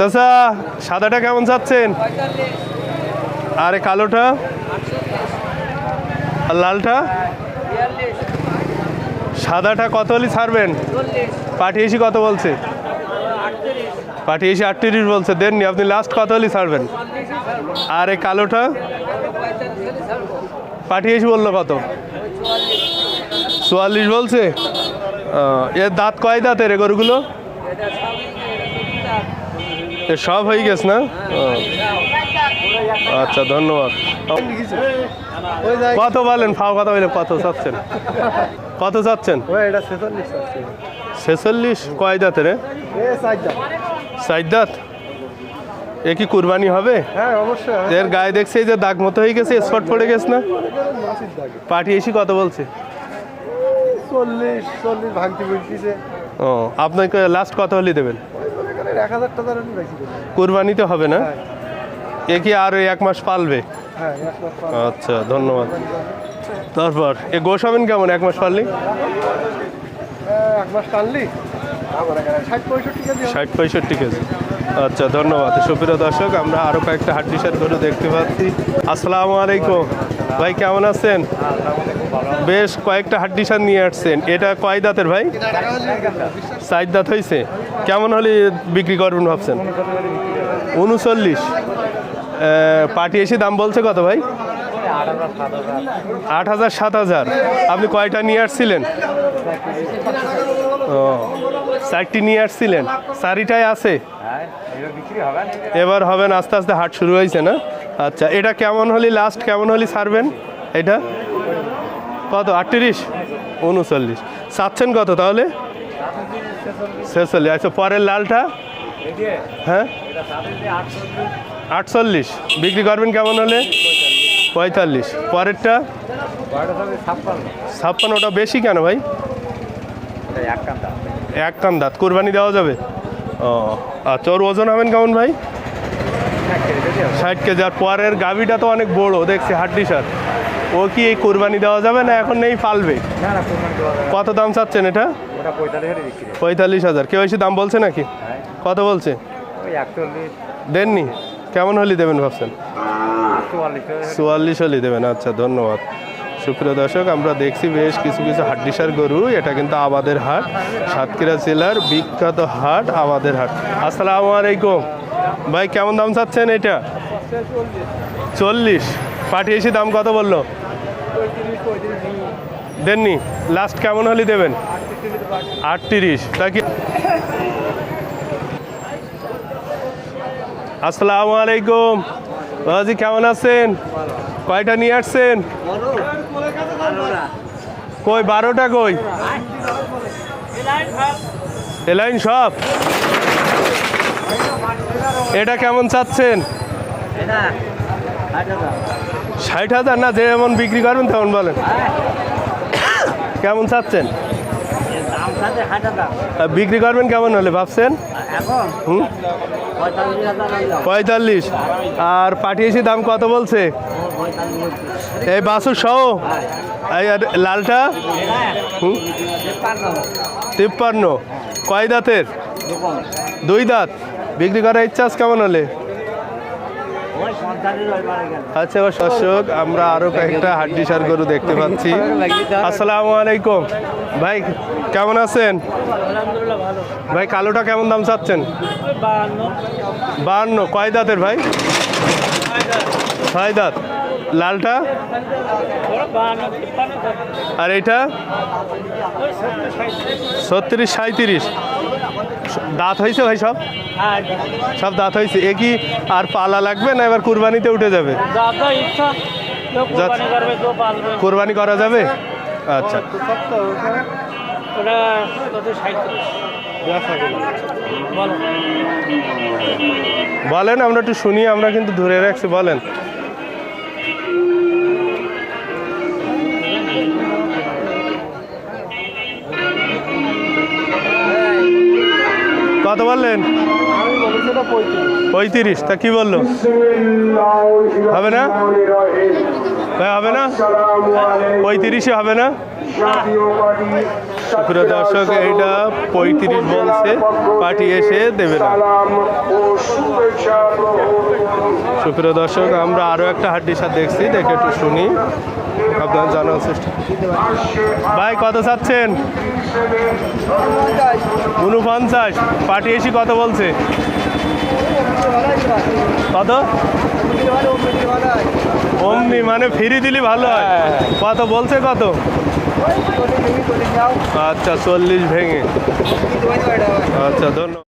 চাচা, সাদাটা কেমন চাচ্ছেন? আরে কালোটা? আর লালটা? সাদাটা কত হলে ছাড়বেন? পাঠিয়েছি কত বলছে? পাঠিয়েছি আটত্রিশ বলছে, দেননি। আপনি লাস্ট কত হলে ছাড়বেন? আর এই কালোটা? পাঠিয়েছি বলল কত? চুয়াল্লিশ বলছে? এর দাঁত কয় দাঁতের রে গরুগুলো? এ সব হয়ে গেছে না। আচ্ছা ধন্যবাদ। কত বলেন? ফাও কথা বলে কত চাচ্ছেন? কত চাচ্ছেন? ছেচল্লিশ কয় দাঁতের রে? এ কি কুরবানি হবে? হ্যাঁ অবশ্যই এর গায়ে দেখছে এই যে দাগ মতো হয়ে গেছে স্পট পড়ে গেছে না? পাঠিয়েছি কত বলছে। চল্লিশ চল্লিশ ভাঙতি ও আপনাকে লাস্ট কত হলে দেবেন? এক হাজার টাকার আমি বেশি দেবো। কুরবানিতে হবে না? হ্যাঁ। এ কি আর এক মাস পালবে? হ্যাঁ এক লাখ পাঁচ। আচ্ছা ধন্যবাদ। তারপর এ গোস হবেন কেমন এক মাস পারলি হ্যাঁ, এক মাস টানলি ষাট পঁয়ষট্টি কেজি ষাট পঁয়ষট্টি কেজি। আচ্ছা ধন্যবাদ। সুপ্রিয় দর্শক আমরা আরও কয়েকটা হাড্ডিসার গরু দেখতে পাচ্ছি। আসসালামু আলাইকুম। ভাই কেমন আছেন? বেশ কয়েকটা হাড্ডিসার নিয়ে আসছেন। এটা কয় দাঁতের ভাই? সাইড দাঁত হয়েছে কেমন হলে বিক্রি করবেন ভাবছেন? উনচল্লিশ। পার্টি এসে দাম বলছে কত ভাই? আট হাজার সাত হাজার। আপনি কয়টা নিয়ে আসছিলেন? ও চারটি নিয়ে আসছিলেন। চারিটায় আছে? এবার হবেন আস্তে আস্তে হাট শুরু হয়েছে না? আচ্ছা এটা কেমন হলে লাস্ট কেমন হলে সারবেন এটা? কত? আটত্রিশ? উনচল্লিশ। চাচ্ছেন কত তাহলে? ছেচল্লিশ। আচ্ছা পরের লালটা? হ্যাঁ? আটচল্লিশ। বিক্রি করবেন কেমন হলে? পঁয়তাল্লিশ। পরেরটা? ছাপ্পান্ন ওটা বেশি কেন ভাই? এক কান দাঁত। কোরবানি দেওয়া যাবে? ও আচ্ছা ওর ওজন হবেন কেমন ভাই? ষাট কেজি আর পরের গাভিটা তো অনেক বড় দেখছি হাড্ডি সার। ও কি এই কোরবানি দেওয়া যাবে না এখন নেই পালবে? না। কত দাম চাচ্ছেন এটা? পঁয়তাল্লিশ হাজারে। কেউ এসে দাম বলছে নাকি? হ্যাঁ। কত বলছে? দেননি? কেমন হলে দেবেন ভাবছেন? চুয়াল্লিশ চুয়াল্লিশ হলে দেবেন আচ্ছা ধন্যবাদ। সুপ্রিয় দর্শক আমরা দেখছি বেশ কিছু কিছু হাড্ডিসার গরু। এটা কিন্তু আমাদের হাট সাতক্ষীরা জেলার বিখ্যাত হাট আমাদের হাট। আসসালামু আলাইকুম। ভাই, কেমন দাম চাচ্ছেন এটা? চল্লিশ। পাঠিয়েছি, দাম কত বলল? দেননি। লাস্ট কেমন হলে দেবেন? আটত্রিশ। তা কি আসসালামু আলাইকুম। বাবাজি, কেমন আছেন? কয়টা নিয়ে আসছেন? কই, বারোটা কই? এলাইন সব? এটা কেমন চাচ্ছেন? ষাট হাজার। না যেমন বিক্রি করবেন তেমন বলেন। কেমন চাচ্ছেন? বিক্রি করবেন কেমন হলে ভাবছেন? পঁয়তাল্লিশ আর পাঠিয়েছি দাম কত বলছে? এই বাসুর সহ? এই আর লালটা? তিপ্পান্ন। কয় দাঁতের? দুই দাঁত। বিক্রি করার ইচ্ছা আছে কেমন হলে। আচ্ছা দর্শক আমরা আরও কয়েকটা হাড্ডি সার গরু দেখতে পাচ্ছি। আসসালামু আলাইকুম। ভাই কেমন আছেন? ভাই কালোটা কেমন দাম চাচ্ছেন? বাহান্ন। কয় দাঁতের ভাই? ছয় দাঁত। লালটা? আর এইটা? ছত্রিশ সাঁত্রিশ দাঁত হয়েছে ভাই সব? সব দাঁত হয়েছে। এ কি আর পালা লাগবে না এবার কুরবানিতে উঠে যাবে? কোরবানি করা যাবে? আচ্ছা। বলেন, আমরা একটু শুনি, আমরা কিন্তু ধরে রাখছি, বলেন। কত বললেন পঁয়ত্রিশ। তা কি বলল? হবে না? হবে না? পঁয়ত্রিশে হবে না? সুপ্রিয় দর্শক, এইটা পঁয়ত্রিশ বলছে পার্টি এসে দেবে না। সুপ্রিয় দর্শক, আমরা আরও একটা হাড্ডি সার দেখছি, দেখে একটু শুনি। আপনার জানার চেষ্টা। ভাই, কত চাচ্ছেন? উনপঞ্চাশ। পাটি এসি কত বলছে? কত? অমনি মানে ফ্রি দিলি ভালো হয়। কত বলছে কত? আচ্ছা চল্লিশ ভেঙে। আচ্ছা ধন্যবাদ।